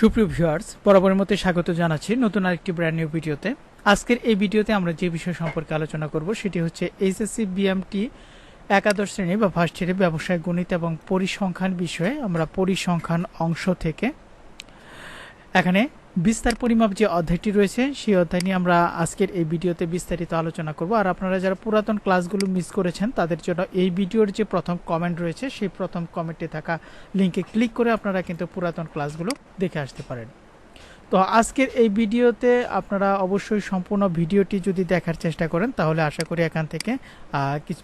সুপ্রিয় ভিউয়ার্স, বরাবরের মতো স্বাগত জানাচ্ছি নতুন আরেকটি ব্র্যান্ড নিউ ভিডিওতে। আজকের এই ভিডিওতে আমরা যে বিষয় সম্পর্কে আলোচনা করব সেটি হচ্ছে এইচএসসি বিএমটি একাদশ শ্রেণি বা ফার্স্ট ইয়ারে ব্যবসায় গণিত এবং পরিসংখ্যান বিষয়ে। আমরা পরিসংখ্যান অংশ থেকে এখানে বিস্তার পরিমাপ যে অধ্যায়টি রয়েছে, সেই অধ্যায় নিয়ে আমরা আজকের এই ভিডিওতে বিস্তারিত আলোচনা করব। আর আপনারা যারা পুরাতন ক্লাসগুলো মিস করেছেন, তাদের জন্য এই ভিডিওর যে প্রথম কমেন্ট রয়েছে, সেই প্রথম কমেন্টে থাকা লিঙ্কে ক্লিক করে আপনারা কিন্তু পুরাতন ক্লাসগুলো দেখে আসতে পারেন। তো আজকের এই ভিডিওতে আপনারা অবশ্যই সম্পূর্ণ ভিডিওটি যদি দেখার চেষ্টা করেন, তাহলে আশা করি এখান থেকে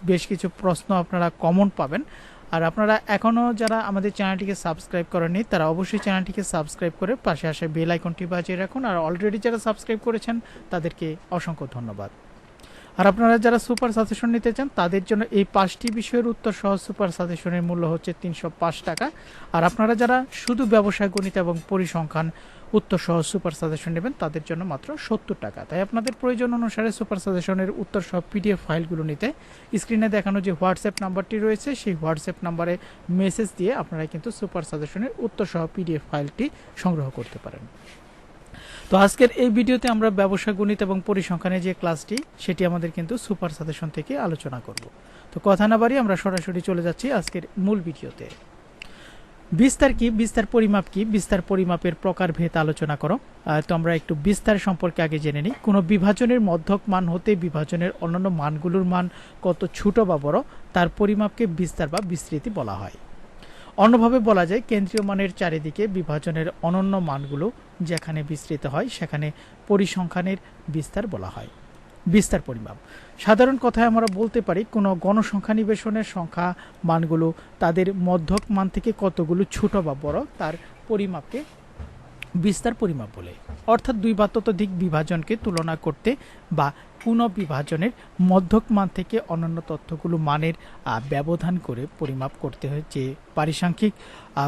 বেশ কিছু প্রশ্ন আপনারা কমন পাবেন। আর আপনারা এখনও যারা আমাদের চ্যানেলটিকে সাবস্ক্রাইব করেননি, তারা অবশ্যই চ্যানেলটিকে সাবস্ক্রাইব করে পাশে আসে বেল আইকনটি বাজিয়ে রাখুন। আর অলরেডি যারা সাবস্ক্রাইব করেছেন, তাদেরকে অসংখ্য ধন্যবাদ। আর আপনারা যারা সুপার সাজেশন নিতে চান, তাদের জন্য এই পাঁচটি বিষয়ের উত্তর সহ সুপার সাজেশনের মূল্য হচ্ছে তিনশো পাঁচ টাকা। আর আপনারা যারা শুধু ব্যবসায় গণিত এবং পরিসংখ্যান উত্তর সহ সুপার সাজেশন নেবেন, তাদের জন্য মাত্র সত্তর টাকা। তাই আপনাদের প্রয়োজন অনুসারে সুপার সাজেশনের উত্তর সহ পিডিএফ ফাইলগুলো নিতে স্ক্রিনে দেখানো যে হোয়াটসঅ্যাপ নাম্বারটি রয়েছে, সেই হোয়াটসঅ্যাপ নাম্বারে মেসেজ দিয়ে আপনারা কিন্তু সুপার সাজেশনের উত্তর সহ পিডিএফ ফাইলটি সংগ্রহ করতে পারেন। তো আজকের এই ভিডিওতে আমরা ব্যবসা, গণিত এবং পরিসংখ্যানের যে ক্লাসটি, সেটি আমাদের কিন্তু সুপার সাজেশন থেকে আলোচনা করব। তো কথা না বাড়ি আমরা সরাসরি চলে যাচ্ছি আজকের মূল ভিডিওতে। বিস্তার কি, বিস্তার পরিমাপ কি, বিস্তার পরিমাপের প্রকারভেদ আলোচনা করো। তো আমরা একটু বিস্তার সম্পর্কে আগে জেনে নিই। কোনো বিভাজনের মধ্যক মান হতে বিভাজনের অন্যান্য মানগুলোর মান কত ছোট বা বড়, তার পরিমাপকে বিস্তার বা বিস্তৃতি বলা হয়। অন্যভাবে বলা যায়, কেন্দ্রীয় মানের চারিদিকে বিভাজনের অনন্য মানগুলো যেখানে বিস্তৃত হয়, সেখানে পরিসংখ্যানের বিস্তার বলা হয়। বিস্তার পরিমাপ। সাধারণ কথায় আমরা বলতে পারি, কোনো গণসংখ্যা নিবেশনের সংখ্যা মানগুলো তাদের মধ্যক মান থেকে কতগুলো ছোট বা বড় তার পরিমাপকে বিস্তার পরিমাপ বলে। অর্থাৎ দুই বা ততোধিক বিভাজনকে তুলনা করতে বা পুনঃবিভাজনের মধ্যক মান থেকে অন্যান্য তথ্যগুলো মানের ব্যবধান করে পরিমাপ করতে হয় যে পারিসাংখ্যিক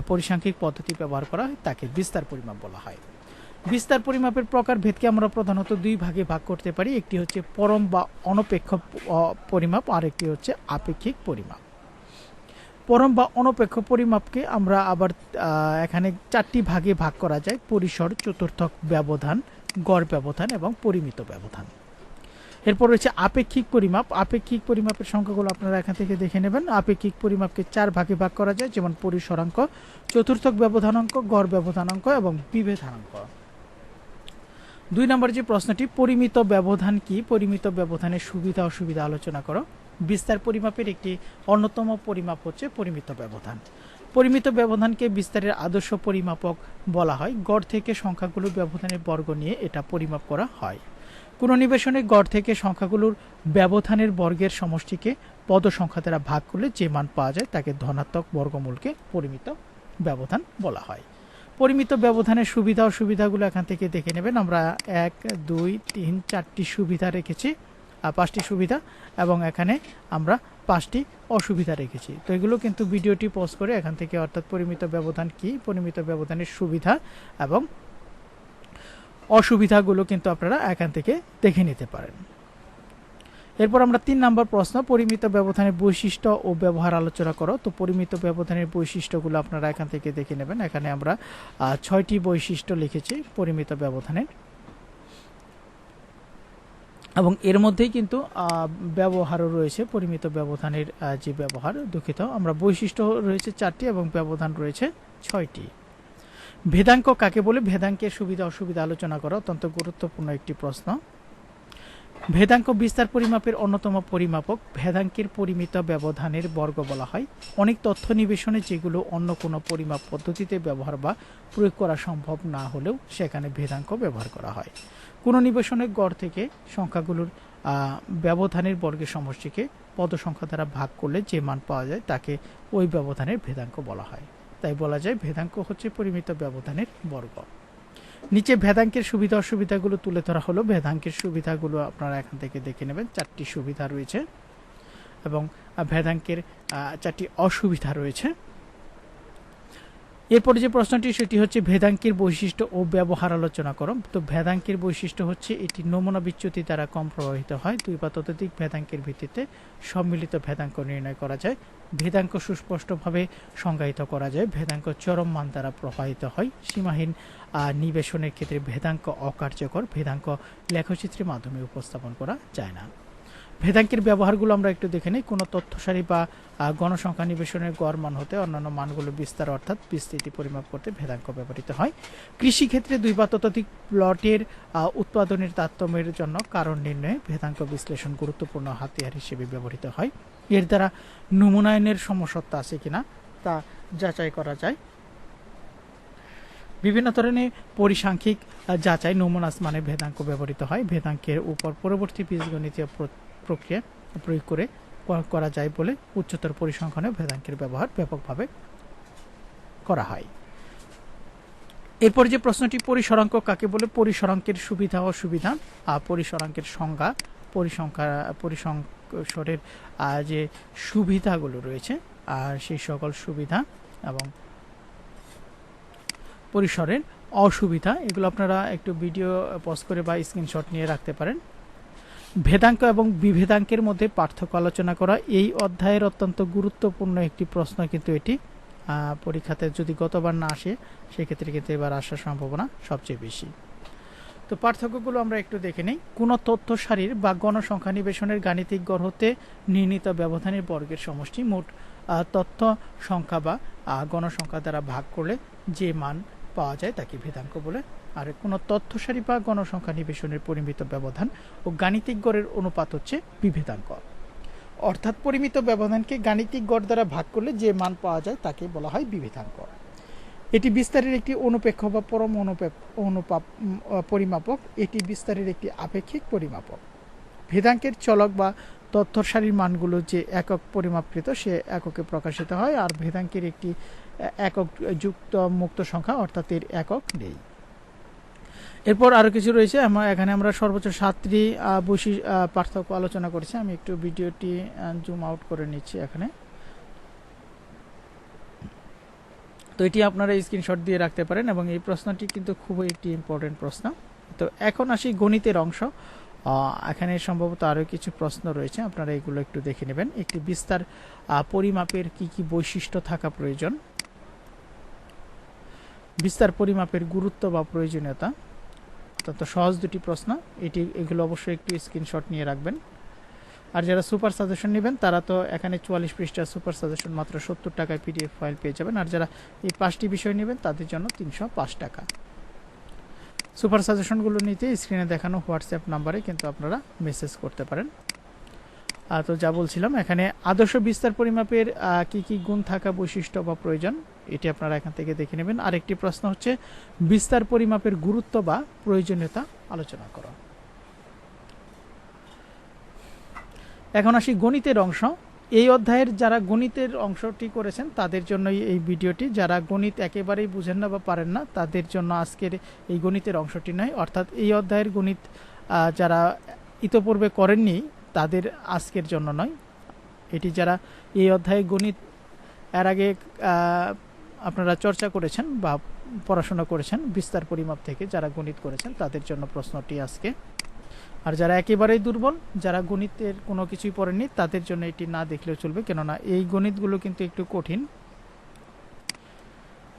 পরিসাংখ্যিক পদ্ধতি ব্যবহার করা হয়, তাকে বিস্তার পরিমাপ বলা হয়। বিস্তার পরিমাপের প্রকার ভেদকে আমরা প্রধানত দুই ভাগে ভাগ করতে পারি। একটি হচ্ছে পরম বা অনপেক্ষ পরিমাপ আর একটি হচ্ছে আপেক্ষিক পরিমাপ। পরম বা অনপেক্ষ পরিমাপকে আমরা আবার এখানে চারটি ভাগে ভাগ করা যায়। পরিসর, চতুর্থক ব্যবধান, গড় ব্যবধান এবং পরিমিত ব্যবধান। এরপর রয়েছে আপেক্ষিক পরিমাপ। আপেক্ষিক পরিমাপের সংখ্যাগুলো আপনারা এখান থেকে দেখে নেবেন। আপেক্ষিক পরিমাপকে চার ভাগে ভাগ করা যায়, যেমন পরিসরাঙ্ক, চতুর্থক ব্যবধানাঙ্ক, গড় ব্যবধানাঙ্ক এবং বিভেদানাঙ্ক দুই নম্বর যে প্রশ্নটি, পরিমিত ব্যবধান কি? পরিমিত ব্যবধানের সুবিধা, অসুবিধা আলোচনা করো। বিস্তার পরিমাপের একটি অন্যতম পরিমাপ হচ্ছে পরিমিত ব্যবধান। পরিমিত ব্যবধানকে বিস্তারের আদর্শ পরিমাপক বলা হয়। গড় থেকে সংখ্যাগুলো ব্যবধানের বর্গ নিয়ে এটা পরিমাপ করা হয়। কোনো নিবেশনে গড় থেকে সংখ্যাগুলোর ব্যবধানের বর্গের সমষ্টিকে পদ সংখ্যা দ্বারা ভাগ করলে যে মান পাওয়া যায় তাকে ধনাত্মক বর্গমূলকে পরিমিত ব্যবধান বলা হয়। পরিমিত ব্যবধানের সুবিধা অসুবিধাগুলো এখান থেকে দেখে নেবেন। আমরা এক, দুই, তিন, চারটি সুবিধা রেখেছি পাঁচটি সুবিধা এবং এখানে আমরা পাঁচটি অসুবিধা রেখেছি। তো এগুলো কিন্তু ভিডিওটি পোস্ট করে এখান থেকে অর্থাৎ পরিমিত ব্যবধান কি, পরিমিত ব্যবধানের সুবিধা এবং অসুবিধাগুলো কিন্তু আপনারা এখান থেকে দেখে নিতে পারেন। এরপর আমরা তিন নম্বর প্রশ্ন, পরিমিত ব্যবধানের বৈশিষ্ট্য ও ব্যবহার আলোচনা করো। তো পরিমিত ব্যবধানের বৈশিষ্ট্যগুলো আপনারা এখান থেকে দেখে নেবেন। এখানে আমরা ছয়টি বৈশিষ্ট্য লিখেছি পরিমিত ব্যবধানের। এবং এর মধ্যেই কিন্তু ব্যবহারও রয়েছে পরিমিত ব্যবধানের যে ব্যবহার, দুঃখিত। আমরা বৈশিষ্ট্য রয়েছে চারটি এবং ব্যবধান রয়েছে ছয়টি। ভেদাঙ্ক কাকে বলে? ভেদাঙ্কের সুবিধা অসুবিধা আলোচনা করা। অত্যন্ত গুরুত্বপূর্ণ একটি প্রশ্ন। ভেদাঙ্ক বিস্তার পরিমাপের অন্যতম পরিমাপক ভেদাঙ্কের পরিমিত ব্যবধানের বর্গ বলা হয়। অনেক তথ্য নিবেশনে যেগুলো অন্য কোনো পরিমাপ পদ্ধতিতে ব্যবহার বা প্রয়োগ করা সম্ভব না হলেও সেখানে ভেদাঙ্ক ব্যবহার করা হয়। কোনো নিবেশনের গড় থেকে সংখ্যাগুলোর ব্যবধানের বর্গের সমষ্টিকে পদ সংখ্যা দ্বারা ভাগ করলে যে মান পাওয়া যায় তাকে ওই ব্যবধানের ভেদাঙ্ক বলা হয়। তাই বলা যায় ভেদাঙ্ক হচ্ছে পরিমিত ব্যবধানের বর্গ। নিচে ভেদাঙ্কের সুবিধা অসুবিধাগুলো তুলে ধরা হলো। ভেদাঙ্কের সুবিধাগুলো আপনারা এখান থেকে দেখে নেবেন। চারটি সুবিধা রয়েছে এবং ভেদাঙ্কের চারটি অসুবিধা রয়েছে। এরপরে যে প্রশ্নটি, সেটি হচ্ছে ভেদাঙ্কের বৈশিষ্ট্য ও ব্যবহার আলোচনা করো। তো ভেদাঙ্কের বৈশিষ্ট্য হচ্ছে এটি নমুনা বিচ্যুতি দ্বারা কম প্রভাবিত হয়। দুই বা ততোধিক ভেদাঙ্কের ভিত্তিতে সম্মিলিত ভেদাঙ্ক নির্ণয় করা যায়। ভেদাঙ্ক সুস্পষ্টভাবে সংজ্ঞায়িত করা যায়। ভেদাঙ্ক চরম মান দ্বারা প্রভাবিত হয়। সীমাহীন নিবেশনের ক্ষেত্রে ভেদাঙ্ক অকার্যকর। ভেদাঙ্ক লেখচিত্রের মাধ্যমে উপস্থাপন করা যায় না। ভেদাঙ্কের ব্যবহারগুলো আমরা একটু দেখে নিই। কোনো তথ্যসারি বা গণসংখ্যা নিবেশনের গড় মান হতে অন্যান্য মানগুলো বিস্তার অর্থাৎ বিস্তৃতি পরিমাপ করতে ভেদাঙ্ক ব্যবহৃত হয়। কৃষিক্ষেত্রে দুই বা ততোধিক প্লটের উৎপাদনের তারতম্যের জন্য কারণ নির্ণয়ে ভেদাঙ্ক বিশ্লেষণ গুরুত্বপূর্ণ হাতিয়ার হিসেবে ব্যবহৃত হয়। এর দ্বারা নমুনায়নের সমসত্তা আছে কিনা তা যাচাই করা যায়। বিভিন্ন ধরনের পরিসাংখ্যিক যাচাই নমুনাস মানে ভেদাঙ্ক ব্যবহৃত হয়। ভেদাঙ্কের উপর পরবর্তী বীজগণিতীয় প্রক্রিয়া প্রয়োগ করে করা যায় বলে উচ্চতর পরিসংখ্যানে ভেদাঙ্কের ব্যবহার ব্যাপকভাবে করা হয়। এরপর যে প্রশ্নটি পরিসরাঙ্ক কাকে বলে? পরিসরাঙ্কের সুবিধা, অসুবিধা। আর পরিসরাঙ্কের সংজ্ঞা, পরিসংখ্যা পরিসংসরের যে সুবিধাগুলো রয়েছে আর সেই সকল সুবিধা এবং পরিসরের অসুবিধা, এগুলো আপনারা একটু ভিডিও, পজ করে বা স্ক্রিনশট নিয়ে রাখতে পারেন। ভেদাঙ্ক এবং বিভেদাঙ্কের মধ্যে পার্থক্য আলোচনা করা এই অধ্যায়ের অত্যন্ত গুরুত্বপূর্ণ একটি প্রশ্ন, কিন্তু এটি পরীক্ষাতে যদি গতবার না আসে, সেক্ষেত্রে কিন্তু এবার আসার সম্ভাবনা সবচেয়ে বেশি। তো পার্থক্যগুলো আমরা একটু দেখে নিই। কোনো তথ্য সারির বা গণসংখ্যা নিবেশনের গাণিতিক গড় হতে নির্ণীত ব্যবধানের বর্গের সমষ্টি মোট তথ্য সংখ্যা বা গণসংখ্যা দ্বারা ভাগ করলে যে মান পাওয়া যায়, তাকে ভেদাঙ্ক বলে। আর কোনো তথ্য সারি বা গণসংখ্যা নিবেশনের পরিমিত ব্যবধান ও গাণিতিক গড়ের অনুপাত হচ্ছে বিভেদাঙ্ক অর্থাৎ পরিমিত ব্যবধানকে গাণিতিক গড় দ্বারা ভাগ করলে যে মান পাওয়া যায় তাকে বলা হয় বিভেদাঙ্ক এটি বিস্তারের একটি অনুপেক্ষ বা পরম অনুপাপ পরিমাপক। এটি বিস্তারের একটি আপেক্ষিক পরিমাপক। ভেদাঙ্কের চলক বা তথ্য সারির মানগুলো যে একক পরিমাপকৃত, সে এককে প্রকাশিত হয়। আর ভেদাঙ্কের একটি একক যুক্ত মুক্ত সংখ্যা অর্থাৎ এর একক নেই। এরপর আরও কিছু রয়েছে। আমার এখানে আমরা সর্বোচ্চ সাতটি বৈশি পার্থক্য আলোচনা করেছি। আমি একটু ভিডিওটি জুম আউট করে নিচ্ছি এখানে। তো এটি আপনারা স্ক্রিনশট দিয়ে রাখতে পারেন এবং এই প্রশ্নটি কিন্তু খুবই একটি ইম্পর্টেন্ট প্রশ্ন। তো এখন আসি গণিতের অংশ। এখানে সম্ভবত আরও কিছু প্রশ্ন রয়েছে। আপনারা এগুলো একটু দেখে নেবেন। একটি বিস্তার পরিমাপের কি কি বৈশিষ্ট্য থাকা প্রয়োজন? বিস্তার পরিমাপের গুরুত্ব বা প্রয়োজনীয়তা? অত্যন্ত সহজ দুটি প্রশ্ন। এটি এগুলো অবশ্যই একটু স্ক্রিনশট নিয়ে রাখবেন। আর যারা সুপার সাজেশন নেবেন তারা তো এখানে চুয়াল্লিশ পৃষ্ঠা সুপার সাজেশন মাত্র সত্তর টাকায় পিডিএফ ফাইল পেয়ে যাবেন। আর যারা এই পাঁচটি বিষয় নেবেন তাদের জন্য তিনশো পাঁচ টাকা। সুপার সাজেশনগুলো নিতে স্ক্রিনে দেখানো হোয়াটসঅ্যাপ নাম্বারে কিন্তু আপনারা মেসেজ করতে পারেন। আহ, তো যা বলছিলাম এখানে আদর্শ বিস্তার পরিমাপের কি কি গুণ থাকা বৈশিষ্ট্য বা প্রয়োজন? এটি আপনারা এখান থেকে দেখে নেবেন। আরেকটি প্রশ্ন হচ্ছে, বিস্তার পরিমাপের গুরুত্ব বা প্রয়োজনীয়তা আলোচনা করো। এখন আসি গণিতের অংশ। এই অধ্যায়ের যারা গণিতের অংশটি করেছেন, তাদের জন্যই এই ভিডিওটি। যারা গণিত একেবারেই বুঝেন না বা পারেন না, তাদের জন্য আজকের এই গণিতের অংশটি নয়। অর্থাৎ এই অধ্যায়ের গণিত যারা ইতোপূর্বে করেননি, তাদের আজকের জন্য নয়। এটি যারা এই অধ্যায়ে গণিত, এর আগে আপনারা চর্চা করেছেন বা পড়াশোনা করেছেন বিস্তার পরিমাপ থেকে যারা গণিত করেছেন তাদের জন্য প্রশ্নটি আজকে। আর যারা একেবারেই দুর্বল, যারা গণিতের কোনো কিছুই পড়েননি, তাদের জন্য এটি না দেখলেও চলবে, কেননা এই গণিতগুলো কিন্তু একটু কঠিন।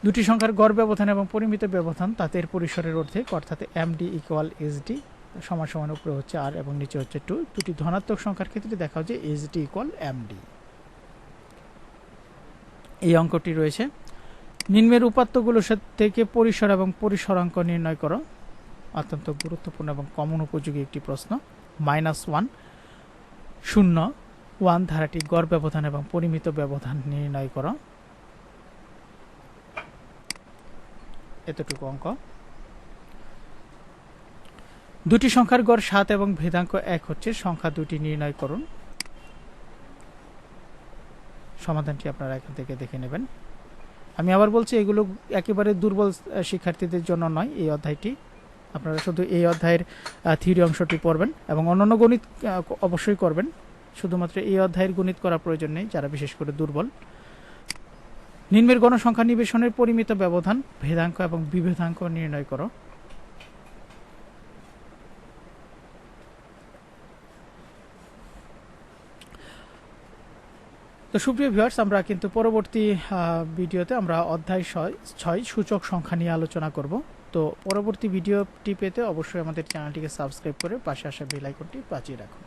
দুটি সংখ্যার গড় ব্যবধান এবং পরিমিত ব্যবধান তাদের পরিসরের অর্ধেক, অর্থাৎ M D equal S D সমান সমান উপরে হচ্ছে আর এবং নিচে হচ্ছে টু দুটি ধনাত্মক সংখ্যার ক্ষেত্রে দেখা হচ্ছে S D equal M D এই অঙ্কটি রয়েছে। নিম্নের উপাত্তগুলোর থেকে পরিসর এবং পরিসরাঙ্ক নির্ণয় করো। অত্যন্ত গুরুত্বপূর্ণ এবং কমন উপযোগী একটি প্রশ্ন। Minus one. শূন্য। ওয়ান ধারাটি গড় ব্যবধান এবং পরিমিত ব্যবধান নির্ণয় করো। এতটুকু অঙ্ক। দুটি সংখ্যার গড় সাত এবং ভেদাঙ্ক এক হচ্ছে, সংখ্যা দুটি নির্ণয় করুন। সমাধানটি আপনারা এখান থেকে দেখে নেবেন। আমি আবার বলছি, এগুলো একেবারে দুর্বল শিক্ষার্থীদের জন্য নয়, এই অধ্যায়টি। আপনারা শুধু এই অধ্যায়ের থিওরি অংশটি পড়বেন এবং অন্যান্য গণিত অবশ্যই করবেন। শুধুমাত্র এই অধ্যায়ের গণিত করা প্রয়োজন নেই, যারা বিশেষ করে দুর্বল। নিম্নের গণসংখ্যা নিবেশনের পরিমিত ব্যবধান, ভেদাঙ্ক এবং বিভেদাঙ্ক নির্ণয় করো। তো সুপ্রিয় ভিউয়ার্স আমরা কিন্তু পরবর্তী ভিডিওতে আমরা অধ্যায় ছয় সূচক সংখ্যা নিয়ে আলোচনা করব। তো পরবর্তী ভিডিওটি পেতে অবশ্যই আমাদের চ্যানেলটিকে সাবস্ক্রাইব করে পাশে আসা বেল আইকনটি বাঁচিয়ে রাখুন।